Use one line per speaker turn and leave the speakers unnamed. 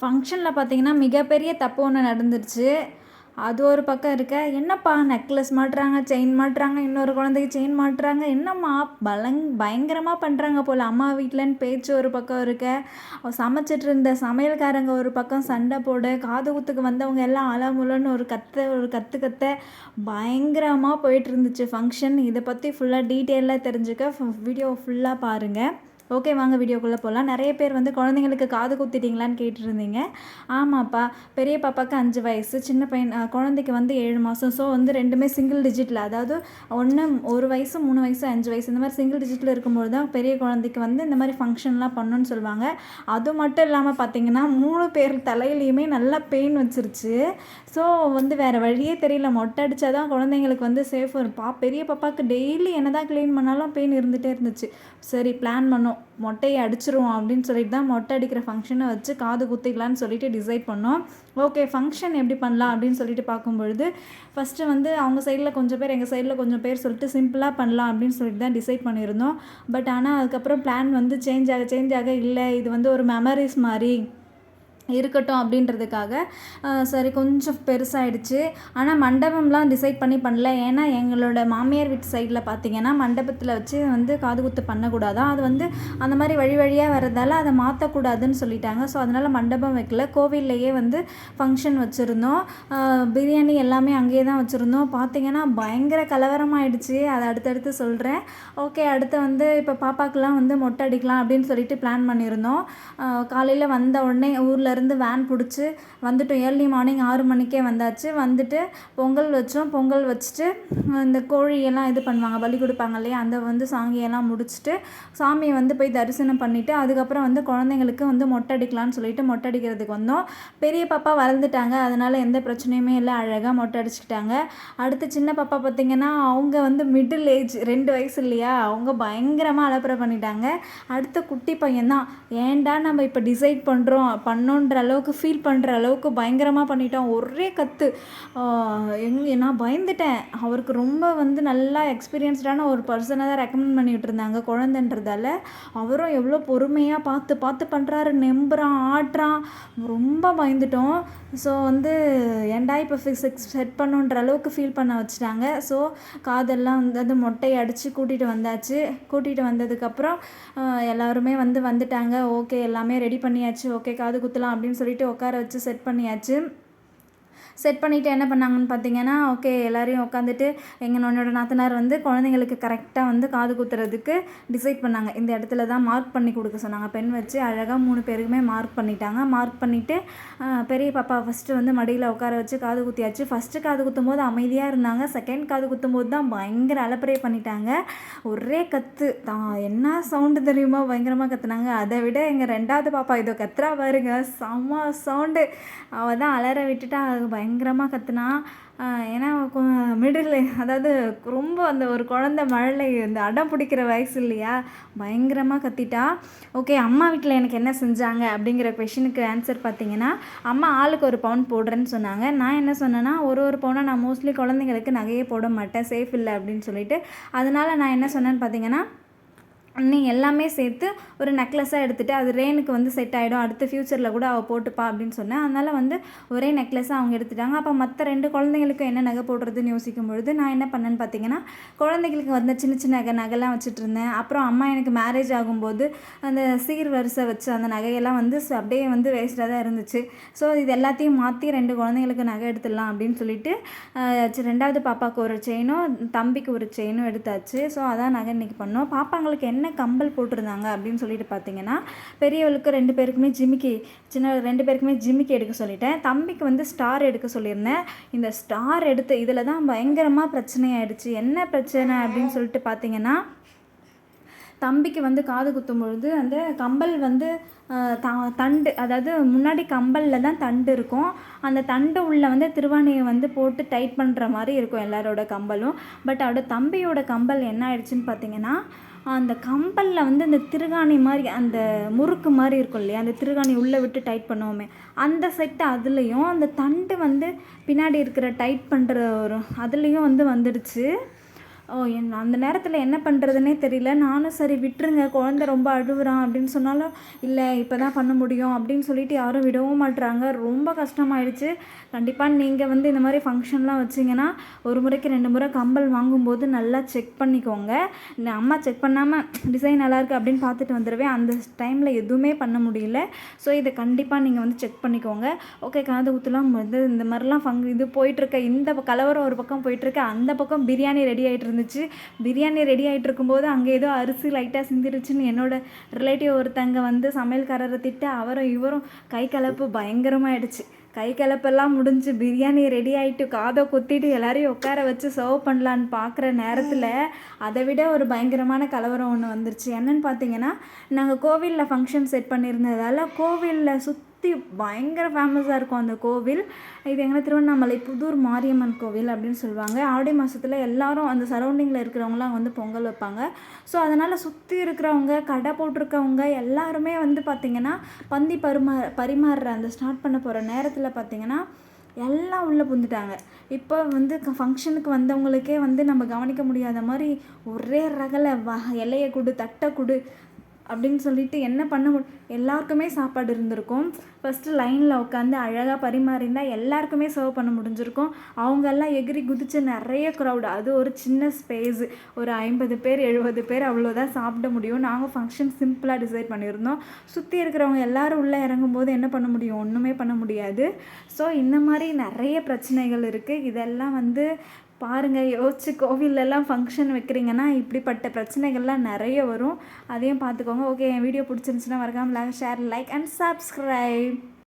ஃபங்க்ஷனில் பார்த்தீங்கன்னா மிகப்பெரிய தப்பு ஒன்று நடந்துருச்சு. அது ஒரு பக்கம் இருக்க என்னப்பா நெக்லஸ் மாட்டுறாங்க செயின் மாட்டுறாங்க இன்னொரு குழந்தைக்கு செயின் மாட்டுறாங்க என்னம்மா பலங் பயங்கரமாக பண்ணுறாங்க போல். அம்மா வீட்டிலன்னு பேச்சு ஒரு பக்கம் இருக்க சமைச்சிட்டு இருந்த சமையல்காரங்க ஒரு பக்கம் சண்டை போட காது குத்துக்கு வந்தவங்க எல்லாம் அலமுலன்னு ஒரு கத்த ஒரு கற்று கத்த பயங்கரமாக போயிட்டு இருந்துச்சு ஃபங்க்ஷன் இதை பற்றி ஃபுல்லாக டீட்டெயிலாக தெரிஞ்சுக்க வீடியோ ஃபுல்லாக பாருங்கள் ஓகே வாங்க வீடியோக்குள்ளே போகலாம் நிறைய பேர் வந்து குழந்தைங்களுக்கு காது குத்திட்டீங்களான்னு கேட்டுருந்தீங்க. ஆமாப்பா பெரிய பாப்பாவுக்கு அஞ்சு வயசு சின்ன பையன் குழந்தைக்கு வந்து ஏழு மாதம் ஸோ வந்து ரெண்டுமே சிங்கிள் டிஜிட்டில் அதாவது ஒன்று ஒரு வயசு மூணு வயசு அஞ்சு வயசு இந்த மாதிரி சிங்கிள் டிஜிட்டில் இருக்கும்போது தான் பெரிய குழந்தைக்கு வந்து இந்த மாதிரி ஃபங்க்ஷன்லாம் பண்ணணும்னு சொல்லுவாங்க. அது மட்டும் இல்லாமல் பார்த்தீங்கன்னா மூணு பேர் தலையிலையுமே நல்லா பெயின் வச்சிருச்சு. ஸோ வந்து வேறு வழியே தெரியல. மொட்டை அடித்தா தான் குழந்தைங்களுக்கு வந்து சேஃபாக இருப்பா. பெரிய பாப்பாவுக்கு டெய்லி என்ன தான் க்ளீன் பண்ணாலும் பெயின் இருந்துகிட்டே இருந்துச்சு. சரி பிளான் பண்ணோம். மொட்டையை அடிச்சிருவோம் அப்படின்னு சொல்லிட்டு தான் மொட்டை அடிக்கிற ஃபங்க்ஷனை வச்சு காது குத்திக்கலான்னு சொல்லிட்டு டிசைட் பண்ணோம். ஓகே ஃபங்க்ஷன் எப்படி பண்ணலாம் அப்படின்னு சொல்லிட்டு பார்க்கும்பொழுது ஃபஸ்ட்டு வந்து அவங்க சைடில் கொஞ்சம் பேர் எங்கள் சைடில் கொஞ்சம் பேர் சொல்லிட்டு சிம்பிளாக பண்ணலாம் அப்படின்னு சொல்லிட்டு தான் டிசைட் பண்ணியிருந்தோம். பட் ஆனால் அதுக்கப்புறம் பிளான் வந்து சேஞ்ச் ஆக சேஞ்ச் ஆக இல்லை. இது வந்து ஒரு மெமரிஸ் மாதிரி. இருக்கட்டும் அப்படின்றதுக்காக சரி கொஞ்சம் பெருசாகிடுச்சு ஆனால் மண்டபம்லாம் டிசைட் பண்ணி பண்ணல. ஏன்னா எங்களோட மாமியார் வீட்டு சைடில் பார்த்தீங்கன்னா மண்டபத்தில் வச்சு வந்து காது குத்து பண்ணக்கூடாதான் அது வந்து அந்த மாதிரி வழி வழியாக வர்றதால அதை மாற்றக்கூடாதுன்னு சொல்லிட்டாங்க. ஸோ அதனால் மண்டபம் வைக்கல. கோவில்லையே வந்து ஃபங்க்ஷன் வச்சுருந்தோம். பிரியாணி எல்லாமே அங்கேயே தான் வச்சுருந்தோம். பார்த்தீங்கன்னா பயங்கர கலவரமாயிடுச்சு. அதை அடுத்தடுத்து சொல்கிறேன் ஓகே அடுத்து வந்து இப்போ பாப்பாக்கெலாம் வந்து மொட்டை அடிக்கலாம் அப்படின்னு சொல்லிட்டு பிளான் பண்ணியிருந்தோம். காலையில் வந்த உடனே ஊரில் இருந்து வேன் பிடிச்சி வந்துட்டோம். ஏர்லி மார்னிங் ஆறு மணிக்கே வந்தாச்சு. வந்துட்டு பொங்கல் வச்சோம். பொங்கல் வச்சுட்டு இந்த கோழியெல்லாம் இது பண்ணுவாங்க. பலி கொடுப்பாங்க இல்லையா? அந்த வந்து சாங்கியெல்லாம் முடிச்சுட்டு சாமியை வந்து போய் தரிசனம் பண்ணிவிட்டு அதுக்கப்புறம் வந்து குழந்தைங்களுக்கு வந்து மொட்டை அடிக்கலான்னு சொல்லிட்டு மொட்டை அடிக்கிறதுக்கு வந்தோம். பெரிய பாப்பா வளர்ந்துட்டாங்க. அதனால் எந்த பிரச்சனையுமே இல்லை. அழகாக மொட்டை அடிச்சுக்கிட்டாங்க. அடுத்து சின்ன பாப்பா பார்த்திங்கன்னா அவங்க வந்து மிடில் ஏஜ் ரெண்டு வயசு இல்லையா? அவங்க பயங்கரமாக அலப்புற பண்ணிட்டாங்க. அடுத்த குட்டி பையன் தான் ஏன்டா நம்ம இப்போ டிசைட் பண்ணுறோம் பண்ணோன்ற அளவுக்கு ஃபீல் பண்ணுற அளவுக்கு பயங்கரமாக பண்ணிட்டோம். ஒரே கற்று எங் நான் பயந்துட்டேன். அவருக்கு ரொம்ப வந்து நல்லா எக்ஸ்பீரியன்ஸ்டான ஒரு பர்சனை தான் ரெக்கமெண்ட் பண்ணிகிட்டு இருந்தாங்க. குழந்தைன்றதால அவரும் எவ்வளோ பொறுமையாக பார்த்து பார்த்து பண்ணுறாரு நெம்புறான் ஆடுறான். ரொம்ப பயந்துட்டோம். ஸோ வந்து ஏன்டா இப்போ ஃபிக்ஸ் செட் பண்ணுன்ற அளவுக்கு ஃபீல் பண்ண வச்சுட்டாங்க. ஸோ காதெல்லாம் வந்து அது மொட்டையை அடித்து கூட்டிகிட்டு வந்தாச்சு. கூட்டிகிட்டு வந்ததுக்கப்புறம் எல்லாருமே வந்து வந்துட்டாங்க. ஓகே எல்லாமே ரெடி பண்ணியாச்சு. ஓகே காது குத்தலாம் அப்படின்னு சொல்லிட்டு உட்கார வச்சு செட் பண்ணியாச்சு. செட் பண்ணிவிட்டு என்ன பண்ணாங்கன்னு பார்த்தீங்கன்னா ஓகே எல்லாரையும் உட்காந்துட்டு எங்கள் என்னோட நாத்தனார் வந்து குழந்தைங்களுக்கு கரெக்டாக வந்து காது குத்துறதுக்கு டிசைட் பண்ணாங்க. இந்த இடத்துல தான் மார்க் பண்ணி கொடுக்க சொன்னாங்க. பெண் வச்சு அழகாக மூணு பேருக்குமே மார்க் பண்ணிட்டாங்க. மார்க் பண்ணிவிட்டு பெரிய பாப்பா ஃபஸ்ட்டு வந்து மடியில் உட்கார வச்சு காது குத்தியாச்சு. ஃபஸ்ட்டு காது குத்தும் போது அமைதியாக இருந்தாங்க. செகண்ட் காது குத்தும் போது தான் பயங்கர அலப்பறை பண்ணிட்டாங்க. ஒரே கத்து. தான் என்ன சவுண்டு தெரியுமா? பயங்கரமாக கத்துனாங்க. அதை விட எங்கள் ரெண்டாவது பாப்பா இதோ கத்துறா பாருங்க. செம்ம சவுண்டு அவள் தான் அலற விட்டுட்டா. அது பயங்கரமாக கத்துனா ஏன்னா மிடில் அதாவது ரொம்ப அந்த ஒரு குழந்த மழலை இந்த அடம் பிடிக்கிற வயசு இல்லையா? பயங்கரமாக கத்திட்டா ஓகே அம்மா வீட்டில் எனக்கு என்ன செஞ்சாங்க? அப்படிங்கிற கொஷினுக்கு ஆன்சர் பார்த்தீங்கன்னா அம்மா ஆளுக்கு ஒரு பவுன் போடுறேன்னு சொன்னாங்க. நான் என்ன சொன்னேன்னா ஒரு ஒரு பவுனாக நான் மோஸ்ட்லி குழந்தைங்களுக்கு நகையே போட மாட்டேன் சேஃப் இல்லை அப்படின்னு சொல்லிட்டு அதனால நான் என்ன சொன்னேன்னு பார்த்தீங்கன்னா இன்னும் எல்லாமே சேர்த்து ஒரு நெக்லஸாக எடுத்துகிட்டு அது ரெயினுக்கு வந்து செட் ஆகிடும் அடுத்து ஃப்யூச்சரில் கூட அவள் போட்டுப்பா அப்படின்னு சொன்னேன். அதனால் வந்து ஒரே நெக்லஸாக அவங்க எடுத்துட்டாங்க. அப்போ மற்ற ரெண்டு குழந்தைங்களுக்கும் என்ன நகை போடுறதுன்னு யோசிக்கும் பொழுது நான் என்ன பண்ணேன்னு பார்த்தீங்கன்னா குழந்தைங்களுக்கு வந்த சின்ன சின்ன நகை நகைலாம் வச்சுட்டு இருந்தேன். அப்புறம் அம்மா எனக்கு மேரேஜ் ஆகும்போது அந்த சீர் வரிசை வச்சு அந்த நகையெல்லாம் வந்து அப்படியே வந்து வேஸ்ட்டாக தான் இருந்துச்சு. ஸோ இது எல்லாத்தையும் மாற்றி ரெண்டு குழந்தைங்களுக்கு நகை எடுத்துடலாம் அப்படின்னு சொல்லிட்டு ரெண்டாவது பாப்பாவுக்கு ஒரு செயினும் தம்பிக்கு ஒரு செயினும் எடுத்தாச்சு. ஸோ அதான் நகை இன்றைக்கி பண்ணோம். பாப்பாங்களுக்கு என்ன கம்பல் போட்டிருந்தாங்க அப்படின்னு சொல்லிட்டு பார்த்தீங்கன்னா பெரியவளுக்கு ரெண்டு பேருக்குமே ஜிமிக்கி சின்ன ரெண்டு பேருக்குமே ஜிமிக்கி எடுக்க சொல்லிட்டேன். தம்பிக்கு வந்து ஸ்டார் எடுக்க சொல்லியிருந்தேன். இந்த ஸ்டார் எடுத்து இதில் தான் பயங்கரமாக பிரச்சனை ஆயிடுச்சு என்ன பிரச்சனை அப்படின்னு சொல்லிட்டு பார்த்தீங்கன்னா தம்பிக்கு வந்து காது குத்தும் பொழுது அந்த கம்பல் வந்து த தண்டு அதாவது முன்னாடி கம்பலில் தான் தண்டு இருக்கும். அந்த தண்டு உள்ள வந்து திருவாணியை வந்து போட்டு டைட் பண்ணுற மாதிரி இருக்கும் எல்லாரோட கம்பலும். பட் அவட தம்பியோட கம்பல் என்ன ஆயிடுச்சுன்னு பார்த்தீங்கன்னா அந்த கம்பலில் வந்து அந்த திருகாணி மாதிரி அந்த முறுக்கு மாதிரி இருக்கும் இல்லையா? அந்த திருகாணி உள்ளே விட்டு டைட் பண்ணுவோமே. அந்த செட்டு அதுலேயும் அந்த தண்டு வந்து பின்னாடி இருக்கிற டைட் பண்ணுற ஒரு அதுலேயும் வந்து வந்துடுச்சு. என் அந்த நேரத்தில் என்ன பண்ணுறதுனே தெரியல. நானும் சரி விட்டுருங்க. குழந்த ரொம்ப அழுகுறான் அப்படின்னு சொன்னாலும் இல்லை இப்போ தான் பண்ண முடியும் அப்படின்னு சொல்லிட்டு யாரும் விடவும் மாட்றாங்க. ரொம்ப கஷ்டமாயிடுச்சு. கண்டிப்பாக நீங்கள் வந்து இந்த மாதிரி ஃபங்க்ஷன்லாம் வச்சிங்கன்னா ஒரு முறைக்கு ரெண்டு முறை கம்பல் வாங்கும்போது நல்லா செக் பண்ணிக்கோங்க. இந்த அம்மா செக் பண்ணாமல் டிசைன் நல்லாயிருக்கு அப்படின்னு பார்த்துட்டு வந்துடுவேன் அந்த டைமில் எதுவுமே பண்ண முடியல. ஸோ இதை கண்டிப்பாக நீங்கள் வந்து செக் பண்ணிக்கோங்க. ஓகே காது ஊற்றுலாம் வந்து இந்த மாதிரிலாம் ஃபங் இது போயிட்டுருக்க இந்த கலவரம் ஒரு பக்கம் போயிட்டுருக்கு அந்த பக்கம் பிரியாணி ரெடி ஆகிட்டு இருந்துச்சு. பிரியாணி ரெடி ஆகிட்டு இருக்கும்போது அங்கே ஏதோ அரிசி லைட்டாக சிந்திருச்சுன்னு என்னோட ரிலேட்டிவ் ஒருத்தங்க வந்து சமையல்காரரை திட்ட அவரும் இவரும் கை கலப்பு பயங்கரமாயிடுச்சு. கை கலப்பெல்லாம் முடிஞ்சு பிரியாணி ரெடி ஆகிட்டு காதை குத்திட்டு எல்லாரையும் உட்கார வச்சு சர்வ் பண்ணலான்னு பார்க்குற நேரத்தில் அதை விட ஒரு பயங்கரமான கலவரம் ஒன்று வந்துருச்சு. என்னன்னு பார்த்தீங்கன்னா நாங்கள் கோவிலில் ஃபங்க்ஷன் செட் பண்ணியிருந்ததால கோவிலில் சுற்றி பயங்கர ஃபேமஸாக இருக்கும் அந்த கோவில். இது எங்கே திருவண்ணாமலை புதூர் மாரியம்மன் கோவில் அப்படின்னு சொல்லுவாங்க. ஆடி மாதத்தில் எல்லாரும் அந்த சரௌண்டிங்கில் இருக்கிறவங்களாம் வந்து பொங்கல் வைப்பாங்க. ஸோ அதனால் சுற்றி இருக்கிறவங்க கடை போட்டிருக்கவங்க எல்லாருமே வந்து பார்த்திங்கன்னா பந்தி பரிமா பரிமாறுற அந்த ஸ்டார்ட் பண்ண போகிற நேரத்தில் பார்த்திங்கன்னா எல்லாம் உள்ளே புந்துட்டாங்க இப்போ வந்து ஃபங்க்ஷனுக்கு வந்தவங்களுக்கே வந்து நம்ம கவனிக்க முடியாத மாதிரி ஒரே ரகலை வ இலையை கொடு தட்டை கொடு அப்படின்னு சொல்லிட்டு என்ன பண்ண மு எல்லாருக்குமே சாப்பாடு இருந்திருக்கும். ஃபஸ்ட்டு லைனில் உட்காந்து அழகாக பரிமாறியிருந்தா எல்லாருக்குமே சர்வ் பண்ண முடிஞ்சிருக்கும். அவங்கெல்லாம் எகிரி குதிச்சு நிறைய க்ரௌடு அது ஒரு சின்ன ஸ்பேஸு ஒரு ஐம்பது பேர் எழுபது பேர் அவ்வளோதான் சாப்பிட முடியும். நாங்கள் ஃபங்க்ஷன் சிம்பிளாக டிசைட் பண்ணியிருந்தோம். சுற்றி இருக்கிறவங்க எல்லோரும் உள்ளே இறங்கும்போது என்ன பண்ண முடியும்? ஒன்றுமே பண்ண முடியாது. ஸோ இந்த மாதிரி நிறைய பிரச்சனைகள் இருக்குது இதெல்லாம் வந்து பாருங்கள் யோசிச்சு கோவில்லலாம் ஃபங்க்ஷன் வைக்கிறீங்கன்னா இப்படிப்பட்ட பிரச்சனைகள்லாம் நிறைய வரும். அதையும் பார்த்துக்கோங்க. ஓகே என் வீடியோ பிடிச்சிருந்துச்சுன்னா மறக்காமல் ஷேர் லைக் அண்ட் சப்ஸ்கிரைப்